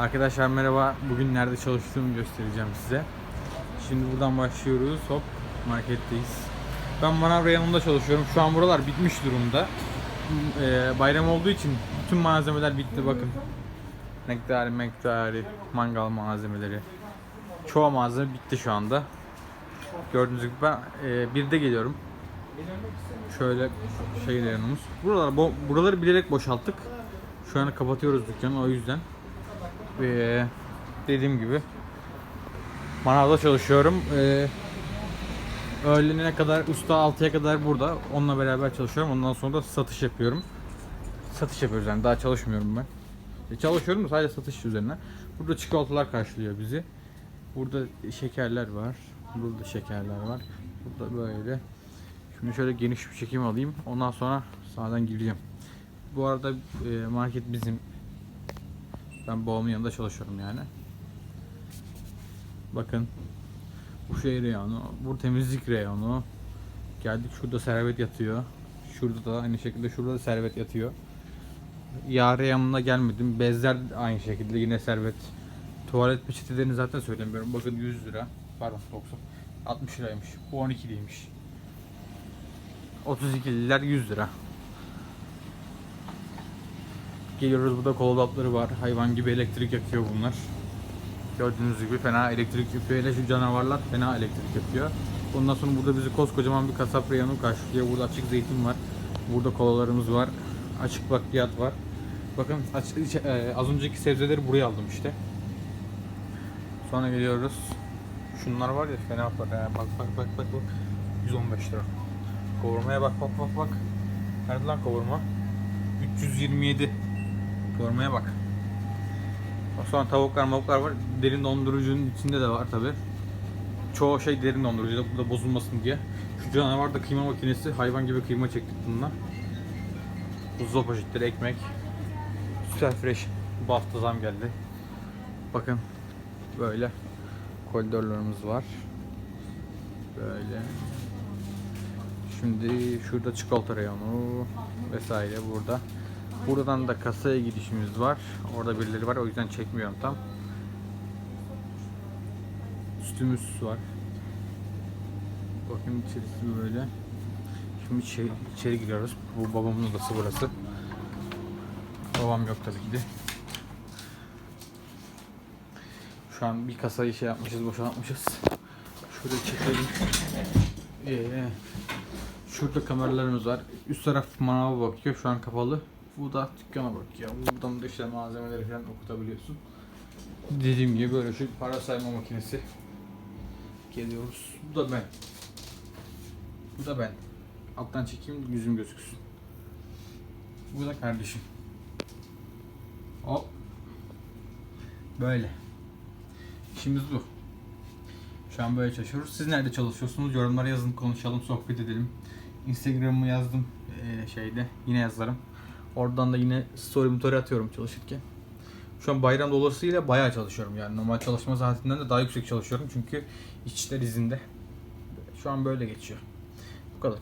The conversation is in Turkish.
Arkadaşlar merhaba. Bugün nerede çalıştığımı göstereceğim size. Şimdi buradan başlıyoruz. Hop marketteyiz. Ben manav reyonunda çalışıyorum. Şu an buralar bitmiş durumda. Ee, bayram olduğu için bütün malzemeler bitti bakın. Nektari, mektari, mangal malzemeleri. Çoğu malzeme bitti şu anda. Gördüğünüz gibi ben e, birde geliyorum. Şöyle şey reyonumuz. Buralar, bo- buraları bilerek boşalttık. Şu an kapatıyoruz dükkanı o yüzden. Ve dediğim gibi manavda çalışıyorum. Ee, öğlenine kadar usta 6'ya kadar burada. Onunla beraber çalışıyorum. Ondan sonra da satış yapıyorum. Satış yapıyoruz yani daha çalışmıyorum ben. E, çalışıyorum da sadece satış üzerine. Burada çikolatalar karşılıyor bizi. Burada şekerler var. Burada şekerler var. Burada böyle. Şimdi şöyle geniş bir çekim alayım. Ondan sonra sağdan gireceğim. Bu arada e, market bizim. Ben babamın yanında çalışıyorum yani. Bakın. Bu şey reyonu. Bu temizlik reyonu. Geldik şurada servet yatıyor. Şurada da aynı şekilde şurada da servet yatıyor. Yağ reyonuna gelmedim. Bezler aynı şekilde yine servet. Tuvalet peçetelerini zaten söylemiyorum. Bakın 100 lira. Pardon 90. 60 liraymış. Bu 12 liraymış. 32'liler 100 lira. Geliyoruz burada kol dolapları var. Hayvan gibi elektrik yakıyor bunlar. Gördüğünüz gibi fena elektrik yapıyor. Hele şu canavarlar fena elektrik yapıyor. Ondan sonra burada bizi koskocaman bir kasap reyonu karşılıyor. Burada açık zeytin var. Burada kolalarımız var. Açık bakliyat var. Bakın aç- e, az önceki sebzeleri buraya aldım işte. Sonra geliyoruz. Şunlar var ya fena para. Bak bak bak bak bak. 115 lira. Kavurmaya bak bak bak bak. Nerede lan kavurma? 327. Kavurmaya bak. Sonra tavuklar mavuklar var. Derin dondurucunun içinde de var tabi. Çoğu şey derin dondurucuda burada bozulmasın diye. Şu canavar da kıyma makinesi. Hayvan gibi kıyma çektik bununla. Buzdolabı poşetleri, ekmek. Süper fresh. Bu hafta zam geldi. Bakın böyle koridorlarımız var. Böyle. Şimdi şurada çikolata reyonu vesaire burada. Buradan da kasaya gidişimiz var. Orada birileri var o yüzden çekmiyorum tam. Sütümüz var. Bakın içerisi böyle. Şimdi içeri, içeri giriyoruz. Bu babamın odası burası. Babam yok tabii ki de. Şu an bir kasayı şey yapmışız, boşaltmışız. Şöyle çekelim. Ee, şurada kameralarımız var. Üst taraf manava bakıyor. Şu an kapalı. Bu da dükkana bakıyor. Buradan da işte malzemeleri falan okutabiliyorsun. Dediğim gibi böyle şu para sayma makinesi. Geliyoruz. Bu da ben. Bu da ben. Alttan çekeyim yüzüm gözüksün. Bu da kardeşim. Hop. Böyle. İşimiz bu. Şu an böyle çalışıyoruz. Siz nerede çalışıyorsunuz? Yorumlara yazın, konuşalım, sohbet edelim. Instagram'ımı yazdım eee, şeyde. Yine yazarım. Oradan da yine story motoru atıyorum çalışırken. Şu an bayram dolayısıyla bayağı çalışıyorum yani. Normal çalışma saatinden de daha yüksek çalışıyorum çünkü işçiler izinde. Şu an böyle geçiyor. Bu kadar.